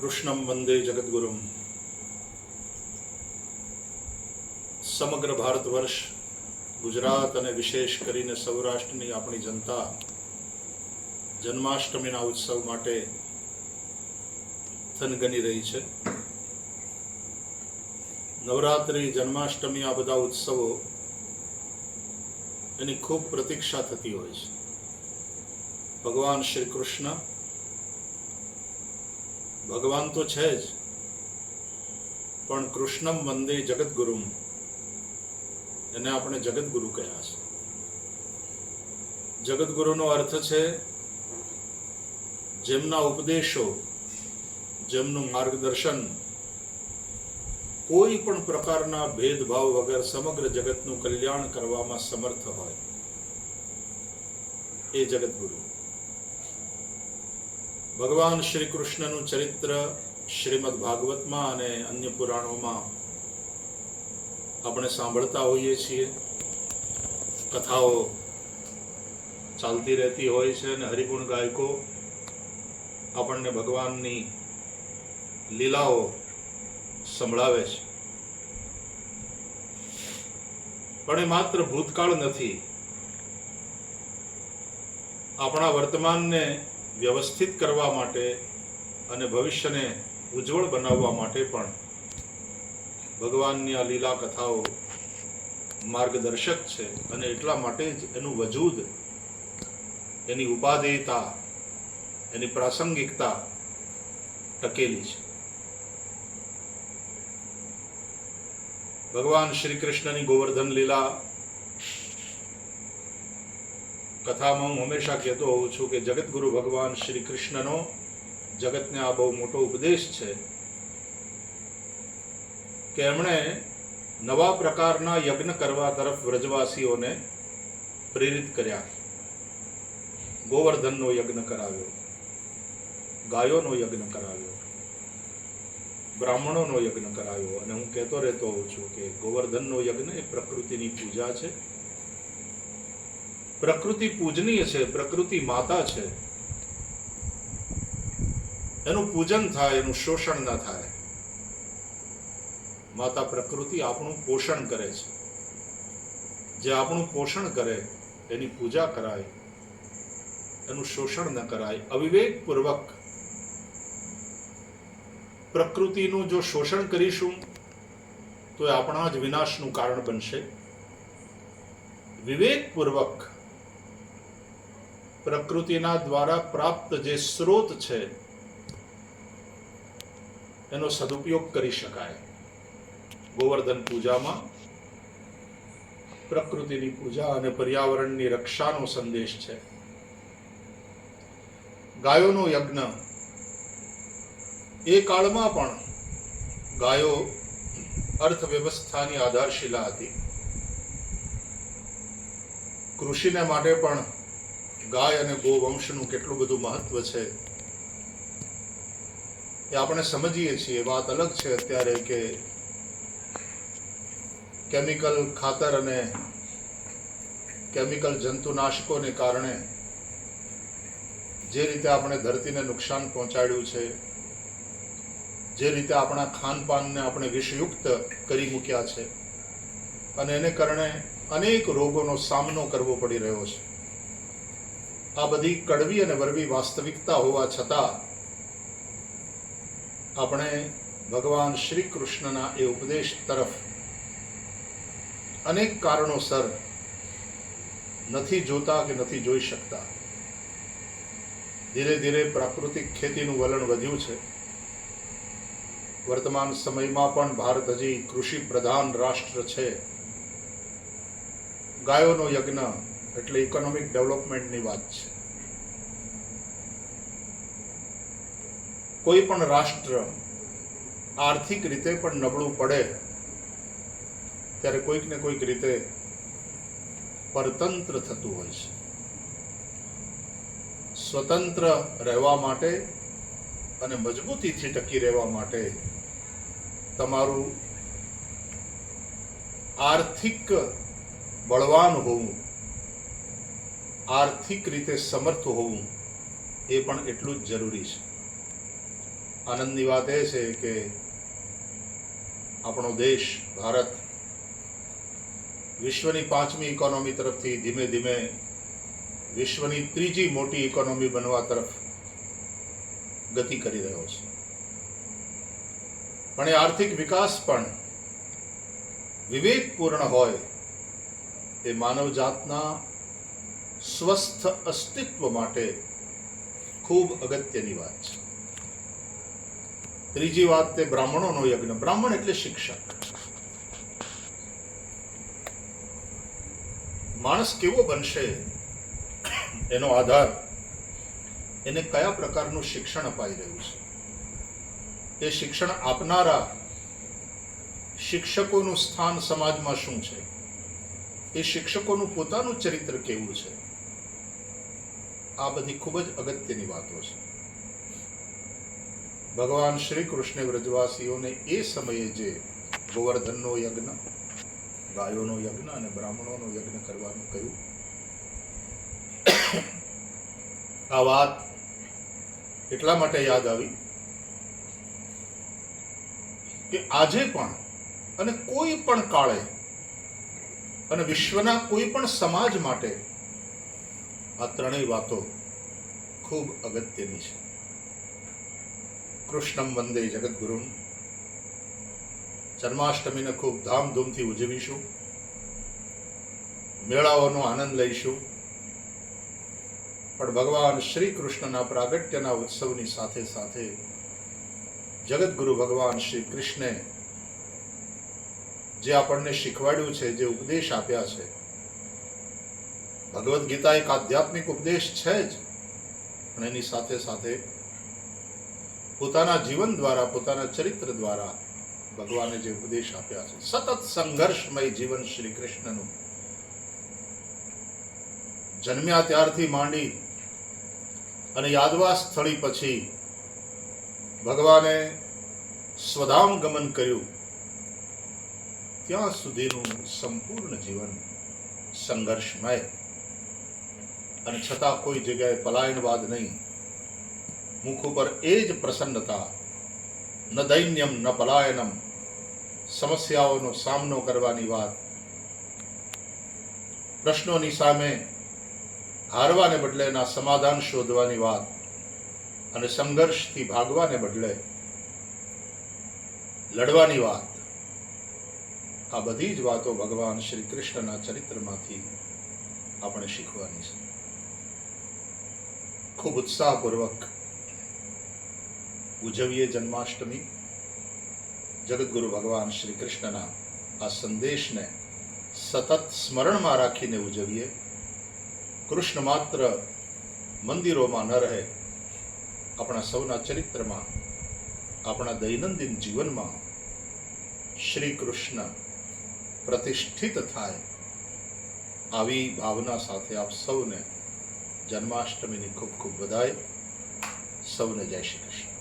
કૃષ્ણમ વંદે જગદગુરુમ. સમગ્ર ભારત વર્ષ ગુજરાત અને વિશેષ કરીને સૌરાષ્ટ્રની આપણી જનતા જન્માષ્ટમીના ઉત્સવ માટે થનગની રહી છે. નવરાત્રિ, જન્માષ્ટમી આ બધા ઉત્સવો એની ખૂબ પ્રતીક્ષા થતી હોય છે. ભગવાન શ્રી કૃષ્ણ ભગવાન તો છે જ. પણ કૃષ્ણમ વંદે જગદગુરુમ. એને આપણે જગદગુરુ કહ્યા છે? જગદગુરુનો અર્થ છે, જેમના ઉપદેશો, જેમનું માર્ગદર્શન, કોઈ પણ પ્રકારના ભેદભાવ વગર સમગ્ર જગતનું કલ્યાણ કરવામાં સમર્થ હોય, એ જગતગુરુ ભગવાન શ્રી કૃષ્ણનું ચરિત્ર શ્રીમદ ભાગવતમાં અને અન્ય પુરાણોમાં આપણે સાંભળતા હોઈએ છીએ. કથાઓ ચાલતી રહેતી હોય છે અને હરિગુણ ગાયકો આપણને ભગવાનની લીલાઓ સંભળાવે છે. પણ એ માત્ર ભૂતકાળ નથી. આપણા વર્તમાનને વ્યવસ્થિત કરવા માટે અને ભવિષ્યને ઉજ્જવળ બનાવવા માટે પણ ભગવાનની આ લીલા કથાઓ માર્ગદર્શક છે અને એટલા માટે જ એનું વજૂદ, એની ઉપાદેયતા એની પ્રાસંગિકતા ટકેલી છે. ભગવાન શ્રી કૃષ્ણની ગોવર્ધન લીલા કથામાં હું હંમેશા કહેતો હોઉં છું કે જગતગુરુ ભગવાન શ્રી કૃષ્ણનો જગતને આ બહુ મોટો ઉપદેશ છે કે એમણે નવા પ્રકારના યજ્ઞ કરવા તરફ વ્રજવાસીઓને પ્રેરિત કર્યા. ગોવર્ધનનો યજ્ઞ કરાવ્યો, ગાયોનો યજ્ઞ કરાવ્યો, બ્રાહ્મણોનો યજ્ઞ કરાવ્યો. અને હું કહેતો રહેતો હોઉં છું કે ગોવર્ધનનો યજ્ઞ એ પ્રકૃતિની પૂજા છે. પ્રકૃતિ પૂજનીય છે, પ્રકૃતિ માતા છે. એનું પૂજન થાય, એનું શોષણ ન થાય. માતા પ્રકૃતિ આપણું પોષણ કરે છે. જે આપણું પોષણ કરે, એની પૂજા કરાય. એનું શોષણ ન કરાય. અવિવેકપૂર્વક પ્રકૃતિનું જો શોષણ કરીશું, તો એ આપણા જ વિનાશનું કારણ બનશે. વિવેકપૂર્વક પ્રકૃતિના દ્વારા પ્રાપ્ત જે સ્ત્રોત છે, એનો સદુપયોગ કરી શકાય. ગોવર્ધન પૂજામાં પ્રકૃતિની પૂજા અને પર્યાવરણની રક્ષાનો સંદેશ છે. ગાયોનો યજ્ઞ, એ કાળમાં પણ ગાયો અર્થવ્યવસ્થાની આધારશિલા હતી. કૃષિને માટે પણ ગાય અને ગોવંશનું કેટલું બધું મહત્વ છે એ આપણે સમજીએ છીએ. વાત અલગ છે અત્યારે કે કેમિકલ ખાતર અને કેમિકલ જંતુનાશકોને કારણે જે રીતે આપણે ધરતીને નુકસાન પહોંચાડ્યું છે, જે રીતે આપણા ખાનપાનને આપણે વિષયુક્ત કરી મૂક્યા છે અને એને કારણે અનેક રોગોનો સામનો કરવો પડી રહ્યો છે. આ બધી કડવી અને વરવી વાસ્તવિકતા હોવા છતાં આપણે ભગવાન શ્રી કૃષ્ણના એ ઉપદેશ તરફ અનેક કારણોસર નથી જોતા કે નથી જોઈ શકતા. ધીરે ધીરે પ્રાકૃતિક ખેતીનું વલણ વધ્યું છે. વર્તમાન સમયમાં પણ ભારત હજી કૃષિ પ્રધાન રાષ્ટ્ર છે. ગાયોનો યજ્ઞ એટલે ઇકોનોમિક ડેવલપમેન્ટની વાત છે. કોઈ પણ રાષ્ટ્ર આર્થિક રીતે પણ નબળું પડે, ત્યારે કોઈક ને કોઈક રીતે પરતંત્ર થતું હોય છે. સ્વતંત્ર રહેવા માટે અને મજબૂતીથી ટકી રહેવા માટે તમારું આર્થિક બળવાન હોવું આર્થિક રીતે સમર્થ હોવું એ પણ એટલું જ જરૂરી છે. આનંદની વાત એ છે કે આપણો દેશ, ભારત, વિશ્વની પાંચમી ઇકોનોમી તરફથી ધીમે ધીમે વિશ્વની ત્રીજી મોટી ઇકોનોમી બનવા તરફ ગતિ કરી રહ્યો છે. પણ એ આર્થિક વિકાસ પણ વિવેકપૂર્ણ હોય એ માનવજાતના સ્વસ્થ અસ્તિત્વ માટે ખૂબ અગત્યની વાત છે. ત્રીજી વાત તે બ્રાહ્મણોનો યજ્ઞ. બ્રાહ્મણ એટલે શિક્ષક. માણસ કેવો બનશે એનો આધાર એને કયા પ્રકારનું શિક્ષણ અપાઈ રહ્યું છે? એ શિક્ષણ આપનારા શિક્ષકોનું સ્થાન સમાજમાં શું છે? એ શિક્ષકોનું પોતાનું ચરિત્ર કેવું છે? આ બધી ખૂબ જ અગત્યની વાતો છે. ભગવાન શ્રી કૃષ્ણે વ્રજવાસીઓને એ સમયે જે ગોવર્ધનનો યજ્ઞ, ગાયોનો યજ્ઞ અને બ્રાહ્મણોનો યજ્ઞ કરવાનું કહ્યું, આ વાત એટલા માટે યાદ આવી કે આજે પણ અને કોઈ પણ કાળે અને વિશ્વના કોઈ પણ સમાજ માટે આ ત્રણેય વાતો ખૂબ અગત્યની છે. કૃષ્ણમ વંદે જગદગુરુમ. જન્માષ્ટમીને ખૂબ ધામધૂમથી ઉજવીશું. મેળાઓનો આનંદ લઈશું. પણ ભગવાન શ્રી કૃષ્ણના પ્રાગટ્યના ઉત્સવની સાથે સાથે જગતગુરુ ભગવાન શ્રી કૃષ્ણે જે આપણને શીખવાડ્યું છે, જે ઉપદેશ આપ્યા છે ભગવદ્ ગીતા એક આધ્યાત્મિક ઉપદેશ છે જ. પણ એની સાથે સાથે પોતાના જીવન દ્વારા, પોતાના ચરિત્ર દ્વારા ભગવાને જે ઉપદેશ આપ્યા છે, સતત સંઘર્ષમય જીવન શ્રી કૃષ્ણનું. જન્મ્યા ત્યારથી માંડી અને યાદવા સ્થળી પછી ભગવાને સ્વધામ ગમન કર્યું. ત્યાં સુધીનું સંપૂર્ણ જીવન સંઘર્ષમય અને છતાં કોઈ જગ્યાએ પલાયનવાદ નહીં. મુખ ઉપર એ જ પ્રસન્નતા, ન દૈન્યમ, ન પલાયનમ, સમસ્યાઓનો સામનો કરવાની વાત. પ્રશ્નોની સામે હારવાને બદલે એના સમાધાન શોધવાની વાત અને સંઘર્ષથી ભાગવાને બદલે લડવાની વાત. આ બધી જ વાતો ભગવાન શ્રી કૃષ્ણના ચરિત્રમાંથી આપણે શીખવાની છે. ખૂબ ઉત્સાહપૂર્વક ઉજવીએ જન્માષ્ટમી. જગદગુરુ ભગવાન શ્રી કૃષ્ણના આ સંદેશને સતત સ્મરણમાં રાખીને ઉજવીએ. કૃષ્ણ માત્ર મંદિરોમાં ન રહે, આપણા સૌના ચરિત્રમાં, આપણા દૈનંદિન જીવનમાં શ્રી કૃષ્ણ પ્રતિષ્ઠિત થાય. આવી ભાવના સાથે આપ સૌને જન્માષ્ટમીની ખૂબ ખૂબ બધાઈ સૌને જય શ્રી કૃષ્ણ.